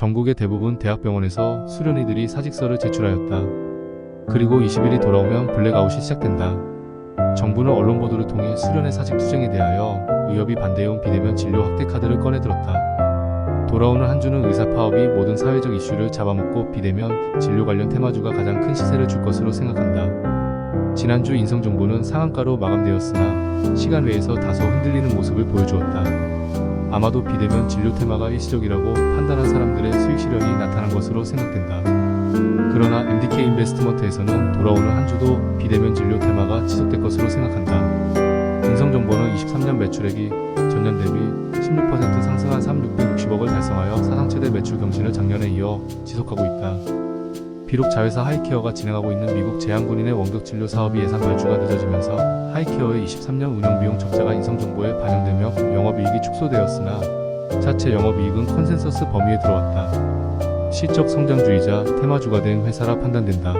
전국의 대부분 대학병원에서 수련의들이 사직서를 제출하였다. 그리고 20일이 돌아오면 블랙아웃이 시작된다. 정부는 언론 보도를 통해 수련의 사직 투쟁에 대하여 의협이 반대해온 비대면 진료 확대 카드를 꺼내들었다. 돌아오는 한 주는 의사 파업이 모든 사회적 이슈를 잡아먹고 비대면 진료 관련 테마주가 가장 큰 시세를 줄 것으로 생각한다. 지난주 인성정보는 상한가로 마감되었으나 시간 외에서 다소 흔들리는 모습을 보여주었다. 아마도 비대면 진료 테마가 일시적이라고 판단한 사람들의 수익 실현이 나타난 것으로 생각된다. 그러나 MDK 인베스트먼트에서는 돌아오는 한 주도 비대면 진료 테마가 지속될 것으로 생각한다. 인성정보는 23년 매출액이 전년 대비 16% 상승한 3,660억을 달성하여 사상 최대 매출 경신을 작년에 이어 지속하고 있다. 비록 자회사 하이케어가 진행하고 있는 미국 제한군인의 원격 진료 사업이 예상 발주가 늦어지면서 하이케어의 23년 운영 비용 적자가 인성 정보에 반영되며 영업이익이 축소되었으나 자체 영업이익은 컨센서스 범위에 들어왔다. 실적 성장주의자 테마주가 된 회사라 판단된다.